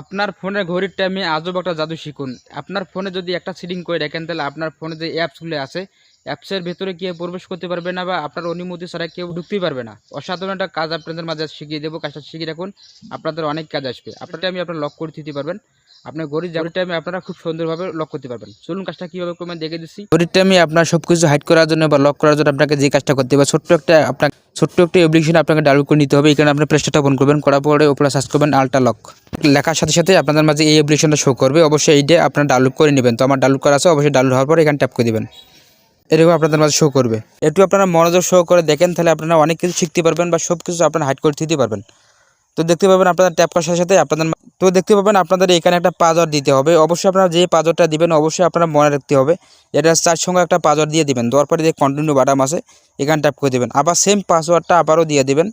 আপনার ফোনের ঘড়ির টাইমে আজব একটা জাদু শিখুন। আপনার ফোনে যদি একটা সেটিং করে রাখেন তাহলে আপনার ফোনে যে অ্যাপসগুলো আছে অ্যাপসের ভেতরে কেউ প্রবেশ করতে পারবে না বা আপনার অনুমতি ছাড়া কেউ ঢুকতেই পারবে না। অসাধারণ একটা কাজ আপনাদের মাঝে শিখিয়ে দেবো। কাজটা শিখিয়ে রাখুন, আপনাদের অনেক কাজ আসবে। আপনার টাইমে আপনার লক করে দিতে পারবেন। আপনার ঘড়ির ঘড়ির টাইমে আপনারা খুব সুন্দরভাবে লক করতে পারবেন। চলুন কাজটা কীভাবে করবেন দেখে দিচ্ছি। ঘড়ির টাইমে আপনার সব কিছু হাইড করার জন্য বা লক করার জন্য আপনাকে যে কাজটা করতে হবে, ছোট্ট একটা আপনার ছোট্ট একটা অ্যাপ্লিকেশন আপনাকে ডাউনলোড করে নিতে হবে। এখানে আপনার প্রেসটা ওপেন করবেন, করার পরে উপরে সার্চ করবেন আলট্রা লক লেখার সাথে সাথে আপনাদের মাঝে এই অ্যাপ্লিকেশনটা শো করবে। অবশ্যই এইটা আপনার ডাউনলোড করে নেবেন। তো আমার ডাউনলোড করা আছে, অবশ্যই ডাউনলোড হওয়ার পর এখানে ট্যাপ করে দেবেন। এরকম আপনাদের মাঝে শো করবে। একটু আপনারা মনোযোগ শো করে দেখেন, তাহলে আপনারা অনেক কিছু শিখতে পারবেন বা সব কিছু আপনারা হাইড করে দিতে পারবেন। তো দেখতে পাবেন আপনাদের ট্যাপ করার সাথে সাথে আপনাদের তো দেখতে পাবেন আপনাদের এখানে একটা পাসওয়ার্ড দিতে হবে। অবশ্যই আপনারা যে পাসওয়ার্ডটা দিবেন, অবশ্যই আপনারা মনে রাখতে হবে, এটা চার সঙ্গে একটা পাসওয়ার্ড দিয়ে দিবেন। দেওয়ার পরে যে কন্টিনিউ বাটাম আছে, এখানে ট্যাপ করে দেবেন। আবার সেম পাসওয়ার্ডটা আবারও দিয়ে দিবেন।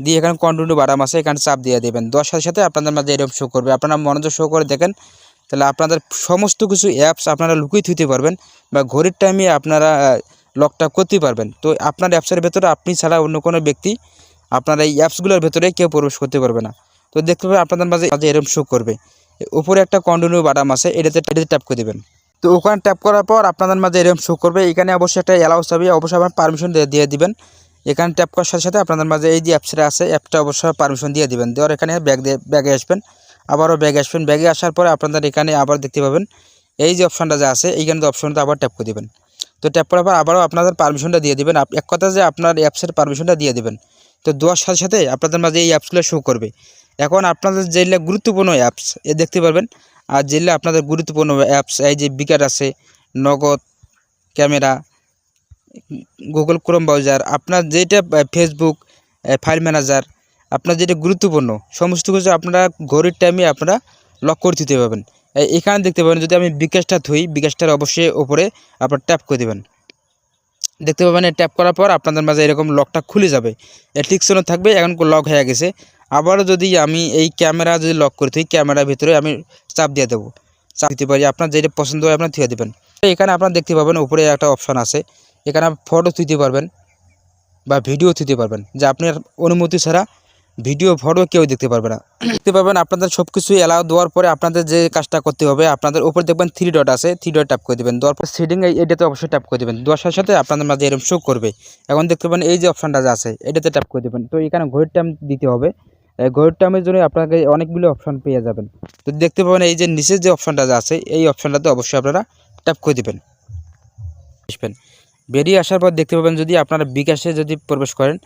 দিয়ে এখানে কন্টিনিউ বাটাম আছে এখানে চাপ দিয়ে দেবেন। দেওয়ার সাথে সাথে আপনাদের মাঝে এরকম শো করবে। আপনারা মনোযোগ শো করে দেখেন, তাহলে আপনাদের সমস্ত কিছু অ্যাপস আপনারা লুকিয়ে থুইতে পারবেন বা ঘড়ির টাইমে আপনারা লকটা করতে পারবেন। তো আপনার অ্যাপসের ভেতরে আপনি ছাড়া অন্য কোনো ব্যক্তি আপনার এই অ্যাপসগুলোর ভেতরে কেউ প্রবেশ করতে পারবে না। তো দেখতে পাবেন আপনাদের মাঝে এরকম শো করবে। উপরে একটা কন্টিনিউ বাটাম আছে এটাতে এটাতে ট্যাপ করে দেবেন। তো ওখানে ট্যাপ করার পর আপনাদের মাঝে এরকম শো করবে। এখানে অবশ্যই একটা অ্যালাউস হবে অবশ্যই আপনার পারমিশন দিয়ে দিবেন। এখানে ট্যাপ করার সাথে সাথে আপনাদের মাঝে এই যে অ্যাপসটা আছে অ্যাপটা অবশ্যই পারমিশন দিয়ে দিবেন। দেওয়ার এখানে ব্যাগ ব্যাগে আসবেন। আবারও ব্যাগে আসবেন। ব্যাগে আসার পরে আপনাদের এখানে আবার দেখতে পাবেন, এই যে অপশানটা যে আছে, এইখানে অপশনটা আবার ট্যাপ করে দেবেন। তো ট্যাপ করার পর আবারও আপনাদের পারমিশনটা দিয়ে দিবেন। এক কথা যে আপনার অ্যাপসের পারমিশনটা দিয়ে দেবেন। তো দেওয়ার সাথে সাথে আপনাদের মাঝে এই অ্যাপসগুলো শো করবে। এখন আপনাদের যেগুলো গুরুত্বপূর্ণ অ্যাপস এ দেখতে পারবেন। আর যেগুলো আপনাদের গুরুত্বপূর্ণ অ্যাপস এই যে বিকাট আছে, নগদ, ক্যামেরা গুগল ক্রোম ব্রাউজার আপনার যেটা ফেসবুক ফাইল ম্যানেজার আপনার যেটা গুরুত্বপূর্ণ, সমস্ত কিছু আপনারা ঘড়ির টাইমে আপনারা লক করে দিতে পারবেন। এখানে দেখতে পাবেন, যদি আমি বিকাশটা থই বিকাশটার অবশ্যই ওপরে আপনার ট্যাপ করে দেবেন। দেখতে পাবেন ট্যাপ করার পর আপনাদের মাঝে এরকম লকটা খুলে যাবে। টিকশনও থাকবে, এখন লক হয়ে গেছে। আবারও যদি আমি এই ক্যামেরা যদি লক করে থই ক্যামেরার ভিতরে আমি চাপ দিয়ে দেবো। চাপ দিতে পারি, আপনার যেটা পছন্দ হয়, আপনার থুয়ে দেবেন। এখানে আপনার দেখতে পাবেন, উপরে একটা অপশন আছে। এখানে ফটো তুলতে পারবেন বা ভিডিও তুলতে পারবেন। যে আপনার অনুমতি ছাড়া ভিডিও ফটো কেউ দেখতে পারবে না। দেখতে পাবেন আপনাদের সব কিছু অ্যালাউ দেওয়ার পরে আপনাদের যে কাজটা করতে হবে, আপনাদের উপরে দেখবেন থ্রি ডট আছে থ্রি ডট ট্যাপ করে দেবেন। দেওয়ার পর সেটিং এটাতে অবশ্যই ট্যাপ করে দেবেন। দেওয়ার সাথে সাথে আপনাদের মাঝে এরকম শো করবে। এখন দেখতে পাবেন এই যে অপশানটা যে আছে, এটাতে ট্যাপ করে দেবেন। তো এখানে ঘড়ির টাইম দিতে হবে। ঘড়ির টাইমের জন্য আপনাকে অনেকগুলো অপশান পেয়ে যাবেন। তো দেখতে পাবেন, এই যে নিচের যে অপশানটা যে আছে, এই অপশনটাতে অবশ্যই আপনারা ট্যাপ করে দেবেন। বেরিয়ে আসার পর দেখতে পাবেন যদি আপনারা বিকাশে যদি প্রবেশ করেন,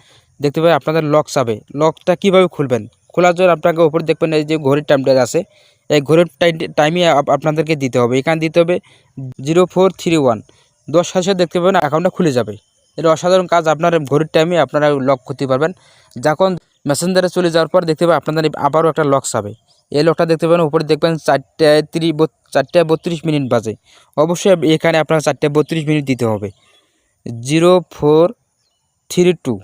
দেখতে পাবেন আপনাদের লক চাবে লকটা কীভাবে খুলবেন? খোলার জন্য আপনাকে উপরে দেখবেন এই যে ঘড়ির টাইমটা আছে। এই ঘড়ির টাইমে আপনাদেরকে দিতে হবে। এখানে দিতে হবে জিরো ফোর থ্রি ওয়ান দশ সাথে দেখতে পাবেন অ্যাকাউন্টটা খুলে যাবে। এটা অসাধারণ কাজ আপনার ঘড়ির টাইমে আপনারা লক করতে পারবেন। যখন মেসেঞ্জারে চলে যাওয়ার পর দেখতে পাবেন আপনাদের আবারও একটা লক চাবে এই লকটা দেখতে পাবেন উপরে দেখবেন চারটায় তিরিশ, চারটে বত্রিশ মিনিট বাজে। অবশ্যই এখানে আপনার চারটে বত্রিশ মিনিট দিতে হবে। Zero four three two.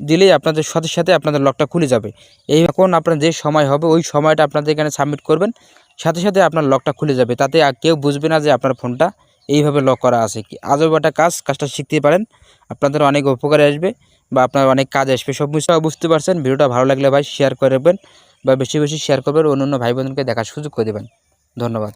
দিলেই আপনাদের সাথে সাথে আপনাদের লকটা খুলে যাবে। এই এখন আপনার যে সময় হবে, ওই সময়টা আপনাদের এখানে সাবমিট করবেন। সাথে সাথে আপনার লকটা খুলে যাবে। তাতে কেউ বুঝবে না যে আপনার ফোনটা এইভাবে লক করা আছে। কি আজব একটা কাজ, কাজটা শিখতে পারেন। আপনাদের অনেক উপকারে আসবে বা আপনার অনেক কাজ আসবে। সব কিছু বুঝতে পারছেন? ভিডিওটা ভালো লাগলে ভাই শেয়ার করবেন বা বেশি বেশি শেয়ার করবেন। অন্য অন্য ভাই বোনকে দেখার সুযোগ করে দেবেন। ধন্যবাদ।